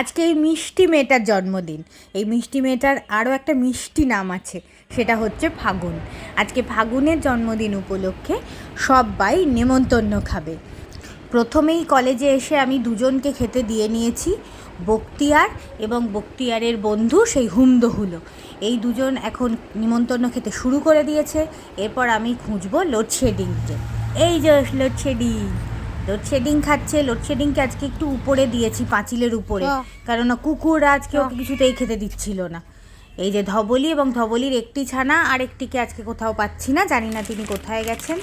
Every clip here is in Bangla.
আজকে এই মিষ্টি মেয়েটার জন্মদিন। এই মিষ্টি মেয়েটার আরও একটা মিষ্টি নাম আছে, সেটা হচ্ছে ফাগুন। আজকে ফাগুনের জন্মদিন উপলক্ষে সবাই নেমন্তন্ন খাবে। প্রথমেই কলেজে এসে আমি দুজনকে খেতে দিয়ে নিয়েছি, বক্তিয়ার এবং বক্তিয়ারের বন্ধু সেই হুমদো হুলো এই দুজন এখন নিমন্তন্ন খেতে শুরু করে দিয়েছে, এরপর আমি খুঁজবো লোডশেডিংকে এই যে লোডশেডিং লোডশেডিং খাচ্ছে লোডশেডিংকে আজকে একটু উপরে দিয়েছি পাঁচিলের উপরে। কেননা কুকুর আজকে ওকে কিছুতেই খেতে দিচ্ছিল না। এই যে ধবলি এবং ধবলির একটি ছানা আর একটিকে আজকে কোথাও পাচ্ছি না জানি না তিনি কোথায় গেছেন।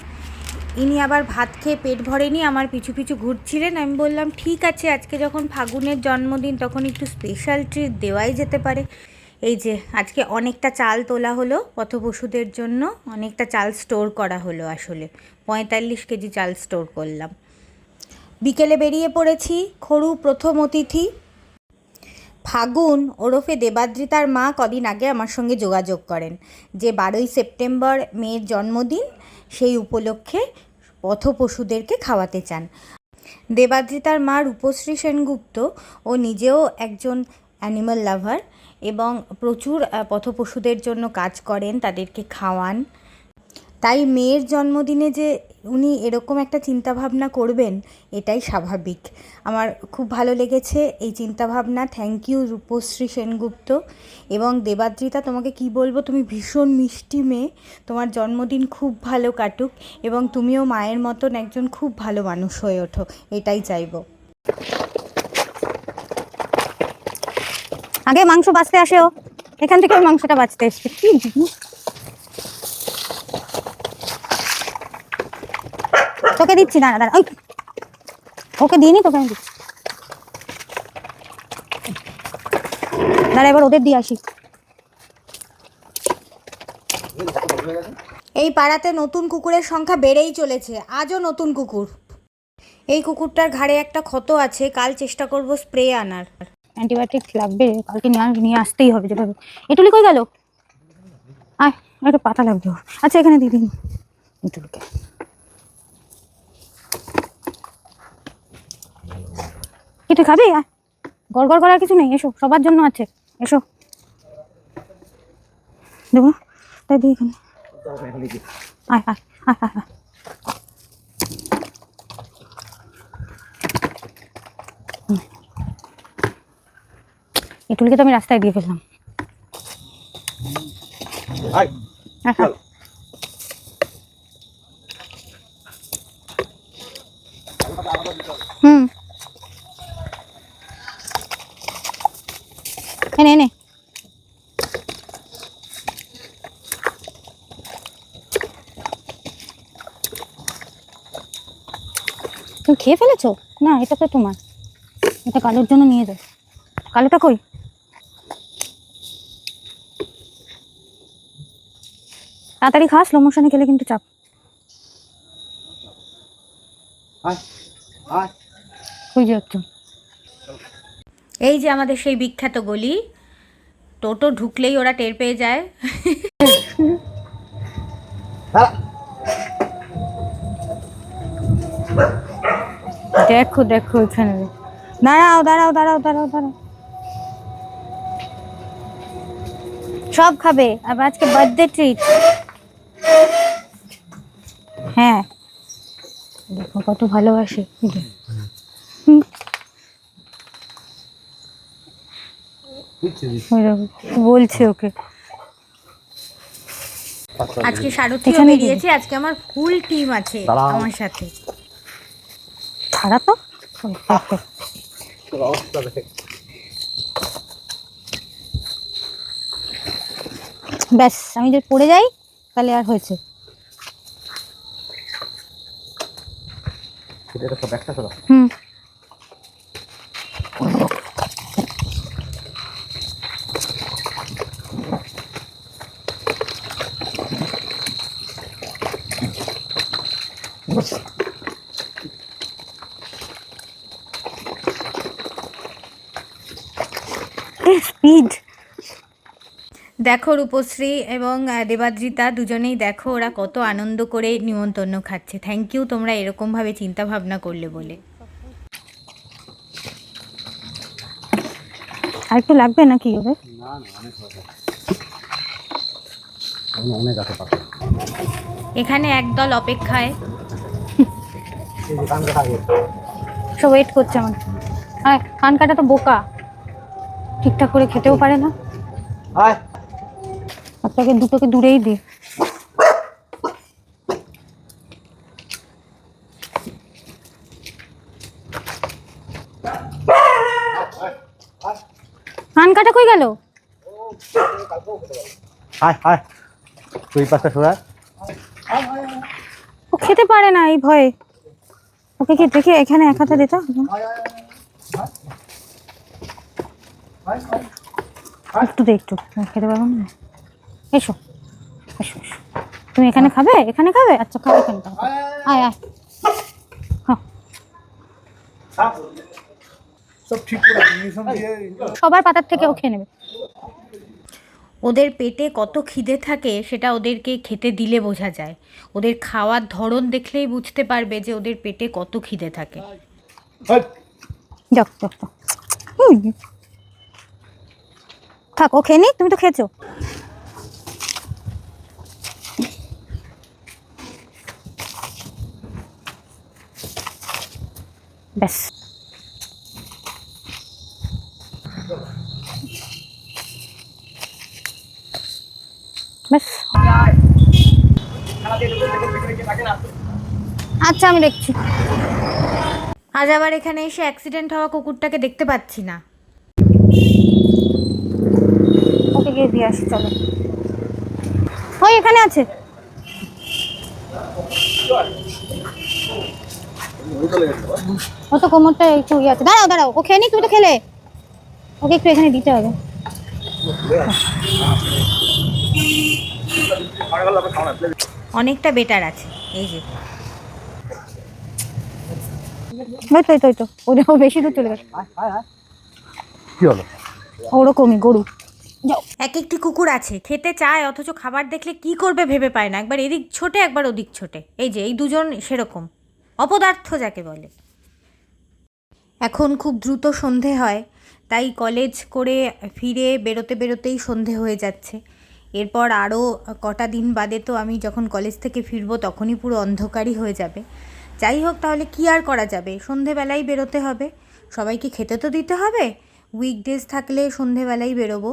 ইনি আবার ভাত খেয়ে পেট ভরেনি আমার পিছু পিছু ঘুরছিলেন। আমি বললাম ঠিক আছে আজকে যখন ফাগুনের জন্মদিন তখন একটু স্পেশাল ট্রিট দেওয়াই যেতে পারে। এই যে আজকে অনেকটা চাল তোলা হলো পথপশুদের জন্য অনেকটা চাল স্টোর করা হলো আসলে। পঁয়তাল্লিশ কেজি চাল স্টোর করলাম। বিকেলে বেরিয়ে পড়েছি, খরু প্রথম অতিথি। ফাগুন ওরফে দেবাদ্রিতার মা কদিন আগে আমার সঙ্গে যোগাযোগ করেন, যে বারোই সেপ্টেম্বর মেয়ের জন্মদিন, সেই উপলক্ষে পথ পশুদেরকে খাওয়াতে চান। দেবাদ্রিতার মা রূপশ্রী সেনগুপ্ত ও নিজেও একজন অ্যানিমাল লাভার এবং প্রচুর পথ পশুদের জন্য কাজ করেন, তাদেরকে খাওয়ান। তাই মেয়ের জন্মদিনে যে উনি এরকম একটা চিন্তাভাবনা করবেন, এটাই স্বাভাবিক। আমার খুব ভালো লেগেছে এই চিন্তাভাবনা। Thank you Rupashree Sengupta. এবং দেবাদ্রিতা, তোমাকে কি বলব? তুমি ভীষণ মিষ্টি মেয়ে। তোমার জন্মদিন খুব ভালো কাটুক এবং তুমিও মায়ের মতন একজন খুব ভালো মানুষ হয়ে ওঠো। এটাই চাইব। আগে মাংস বাঁচতে আসে ও। এখান থেকে ওই মাংসটা বাঁচতে এসছে। কি তোকে দিচ্ছি দাঁড়া দাঁড়া ওই ওকে দিইনি তোকে আমি দিচ্ছি। দাঁড়া এবার ওদের দিয়ে আসি। এই পাড়াতে নতুন কুকুরের সংখ্যা বেড়েই চলেছে আজও নতুন কুকুর। এই কুকুরটার ঘাড়ে একটা ক্ষত আছে কাল চেষ্টা করব স্প্রে আনার। অ্যান্টিবায়োটিক লাগবে কালকে নিয়ে নিয়ে আসতেই হবে যেভাবে। এটুলি কই গেল? আয় একটা পাতা লাগবে আচ্ছা এখানে দিয়ে দিন। এটুলিকে। কি তুই খাবি গড় গড় করার কিছু নেই। এসো সবার জন্য আছে। এসো। দেবো তাই দিই এখানে। আয় আয় আয় আয় আয়। এটুলিকে তো আমি রাস্তায় দিয়ে ফেললাম। আয়। এনে এনে তুমি খেয়ে ফেলেছো? না এটা তো তোমার। এটা কালোর জন্য নিয়ে যাও। কালোটা কই? তাড়াতাড়ি খাস স্লো মোশনে খেলে কিন্তু চাপ। আয় আয়। ওই যে হচ্ছে এই যে আমাদের সেই বিখ্যাত গলি, টোটো ঢুকলেই ওরা টের পেয়ে যায়। দেখো দেখো এখানে। দাঁড়াও দাঁড়াও দাঁড়াও দাঁড়াও দাঁড়াও। সব খাবে, আবার আজকে বার্থডে ট্রিট হ্যাঁ। দেখো কত ভালোবাসে এই যে। হুম, দিচ্ছি দিচ্ছি ওই দেখো, বলছে ওকে। আজকে কি? বেরিয়েছে আজকে আমার ফুল টিম আছে আমার সাথে। খারাপ তো? ব্যাস আমি যদি পড়ে যাই তাহলে আর হয়েছে। হুম। স্পিড দেখো রূপশ্রী এবং দেবাদ্রিতা দুজনেই দেখো ওরা কত আনন্দ করে নিমন্তন্ন খাচ্ছে। থ্যাংক ইউ তোমরা এরকমভাবে চিন্তা ভাবনা করলে বলে। আর একটু লাগবে নাকি পাতা এখানে একদল অপেক্ষায়। সব ওয়েট করছে আমার হ্যাঁ কান কাটা তো বোকা। ঠিকঠাক করে খেতেও পারে না। আপনাকে দুটোকে দূরেই দিই কান কাটা কই গেল? তুই সোজা ও খেতে পারে না এই ভয়ে। ওকে কি দেখে এখানে এক হাতে দিতে হবে? একটু দে একটু খেতে পারব না। এসো এসো এসো। তুমি এখানে খাবে? এখানে খাবে? আচ্ছা খাও এখানে খাও। আয় আয়। হ্যাঁ। সবার পাতার থেকে ও খেয়ে নেবে। ওদের পেটে কত খিদে থাকে সেটা ওদেরকে খেতে দিলে বোঝা যায়। ওদের খাওয়ার ধরন দেখলেই বুঝতে পারবে যে ওদের পেটে কত খিদে থাকে। হুম। থাক ও খেয়ে নি তুমি তো খেয়েছো। ব্যাস। ব্যাস। আচ্ছা আমি দেখছি। আজ আবার এখানে এসে অ্যাক্সিডেন্ট হওয়া কুকুরটাকে দেখতে পাচ্ছি না। ওকে গিয়ে দিয়ে আসি, চলো। ওই, এখানে আছে। ও তো কোমরটা একটু ইয়ে আছে। দাঁড়াও দাঁড়াও, ও খেয়ে নি তুমি তো খেলে। ওকে একটু এখানে দিতে হবে। অনেকটা বেটার আছে এই যে। ওই তো ওই তো ওই দেখো বেশি দূর চলে গেছে। আয় আয় আয় কি হলো? ওরকমই গরু। এক একটি কুকুর আছে খেতে চায় অথচ খাবার দেখলে কি করবে ভেবে পায় না। একবার এদিক ছোটে একবার ওদিক ছোটে। এই যে এই দুজন সেরকম। অপদার্থ যাকে বলে। এখন খুব দ্রুত সন্ধে হয় তাই কলেজ করে ফিরে বেরোতে বেরোতেই সন্ধে হয়ে যাচ্ছে। এরপর আরও কটা দিন বাদে তো আমি যখন কলেজ থেকে ফিরবো তখনই পুরো অন্ধকারই হয়ে যাবে। যাই হোক তাহলে কি আর করা যাবে? সন্ধেবেলাই বেরোতে হবে। সবাইকে খেতে তো দিতে হবে। উইকডেজ থাকলে সন্ধেবেলাই বেরোবো।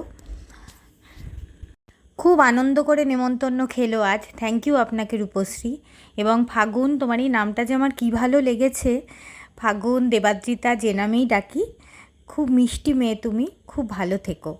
খুব আনন্দ করে নেমন্তন্ন খেলো আজ। থ্যাংক ইউ আপনাকে রূপশ্রী। এবং ফাগুন, তোমার এই নামটা যে আমার কী ভালো লেগেছে। ফাগুন, দেবাদ্রিতা যে নামেই ডাকি। খুব মিষ্টি মেয়ে তুমি। খুব ভালো থেকো।